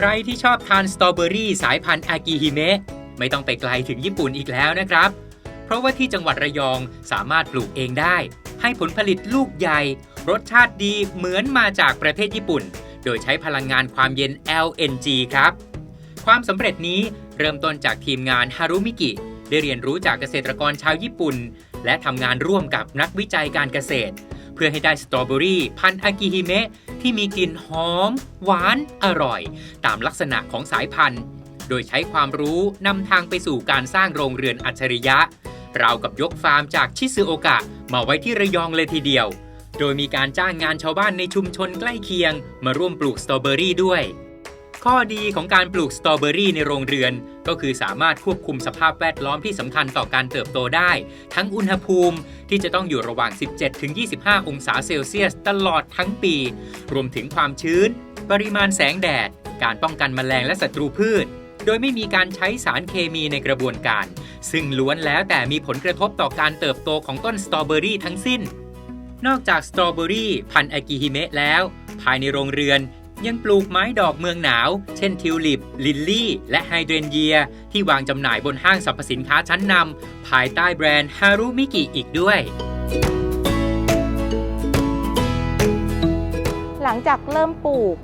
ใครที่ชอบทานสตรอเบอรี่สายพันธุ์อากิฮิเมะไม่ต้องไปไกลถึงญี่ปุ่นอีกแล้วนะครับ เพราะว่าที่จังหวัดระยองสามารถปลูกเองได้ ให้ผลผลิตลูกใหญ่ รสชาติดีเหมือนมาจากประเทศญี่ปุ่น โดยใช้พลังงานความเย็น LNG ครับ ความสำเร็จนี้เริ่มต้นจากทีมงานฮารุมิกิได้เรียนรู้จากเกษตรกรชาวญี่ปุ่น และทำงานร่วมกับนักวิจัยการเกษตร เพื่อให้ได้สตรอเบอรี่พันธุ์อากิฮิเมะ ที่มีกลิ่นหอม หวาน อร่อย ตามลักษณะของสายพันธุ์ โดยใช้ความรู้นำทางไปสู่การสร้างโรงเรือนอัจฉริยะ ราวกับยกฟาร์มจากชิซูโอกะ มาไว้ที่ระยองเลยทีเดียว โดยมีการจ้างงานชาวบ้านในชุมชนใกล้เคียง มาร่วมปลูกสตรอเบอรี่ด้วย ข้อดีของการปลูกสตรอเบอรี่ในโรงเรือน ก็คือสามารถควบคุมสภาพแวดล้อมที่สำคัญต่อการเติบโตได้ ทั้งอุณหภูมิที่จะต้องอยู่ระหว่าง 17-25 องศาเซลเซียสตลอดทั้งปี รวมถึงความชื้น ปริมาณแสงแดด การป้องกันแมลงและศัตรูพืช โดยไม่มีการใช้สารเคมีในกระบวนการ ซึ่งล้วนแล้วแต่มีผลกระทบต่อการเติบโตของต้นสตรอเบอรี่ทั้งสิ้นนอกจากสตรอเบอรี่พันธุ์อากิฮิเมะแล้ว ภายในโรงเรือน ยังปลูกไม้ดอกเมืองหนาว เช่นทิวลิป ลิลลี่ และไฮเดรนเยีย ที่วางจำหน่ายบนห้างสรรพสินค้าชั้นนำภายใต้แบรนด์ฮารุมิกิอีกด้วย หลังจากเริ่มปลูก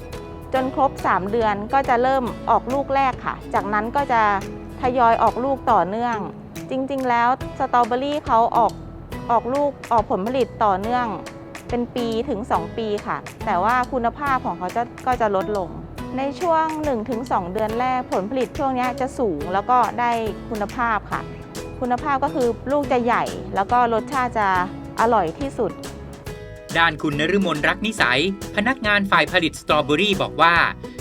จนครบ 3 เดือนก็จะเริ่มออกลูกแรกค่ะ จากนั้นก็จะทยอยออกลูกต่อเนื่อง จริง ๆ แล้วสตรอเบอรี่เขาออกออกลูกออกผลผลิตต่อเนื่อง เป็นปีถึง 2 ปีค่ะ แต่ว่าคุณภาพของเขาจะก็จะลดลง ในช่วง 1-2 เดือนแรกผลผลิตช่วงนี้จะสูงแล้วก็ได้คุณภาพค่ะ คุณภาพก็คือลูกจะใหญ่ แล้วก็รสชาติจะอร่อยที่สุด ด้านคุณนฤมลรักนิสัย พนักงานฝ่ายผลิตสตรอเบอรี่บอกว่า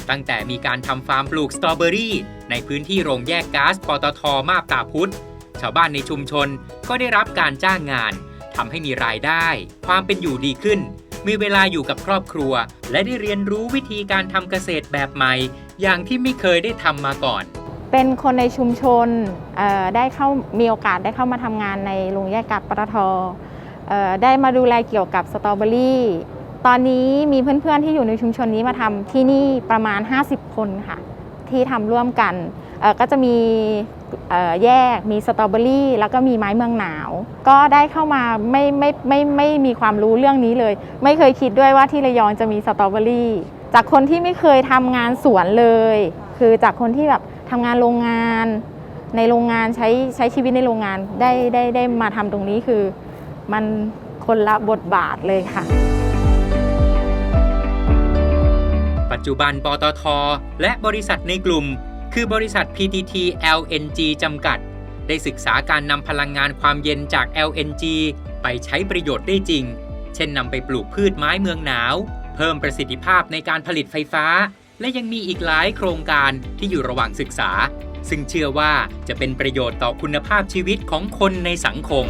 ตั้งแต่มีการทำฟาร์มปลูกสตรอเบอรี่ ในพื้นที่โรงแยกก๊าซปตทมาบตาพุธชาวบ้านในชุมชนก็ได้รับการจ้างงาน ทำให้มีรายได้ ความเป็นอยู่ดีขึ้น มีเวลาอยู่กับครอบครัว และได้เรียนรู้วิธีการทำเกษตรแบบใหม่ อย่างที่ไม่เคยได้ทำมาก่อน เป็นคนในชุมชนได้เข้ามีโอกาสได้เข้ามาทำงานในโรงแยกกากปตทได้มาดูแลเกี่ยวกับสตรอเบอรี่ตอนนี้มีเพื่อนๆที่อยู่ในชุมชนนี้มาทำที่นี่ประมาณ 50 คนค่ะ ที่ทำร่วมกัน ก็จะมีแยกมีสตรอเบอรี่แล้วก็มีไม้เมืองหนาว ก็ได้เข้ามาไม่ไม่ไม่ไม่ไม่มีความรู้เรื่องนี้เลย ไม่เคยคิดด้วยว่าที่ระยองจะมีสตรอเบอรี่ จากคนที่ไม่เคยทำงานสวนเลย คือจากคนที่แบบทำงานโรงงาน ในโรงงานใช้ใช้ชีวิตในโรงงานได้ได้ได้มาทำตรงนี้คือ มันคนละบทบาทเลยค่ะ ปัจจุบันปตทและบริษัทในกลุ่ม คือบริษัท PTT LNG จำกัด ได้ศึกษาการนำพลังงานความเย็นจาก LNG ไปใช้ประโยชน์ได้จริง เช่นนำไปปลูกพืชไม้เมืองหนาว เพิ่มประสิทธิภาพในการผลิตไฟฟ้า และยังมีอีกหลายโครงการที่อยู่ระหว่างศึกษา ซึ่งเชื่อว่าจะเป็นประโยชน์ต่อคุณภาพชีวิตของคนในสังคม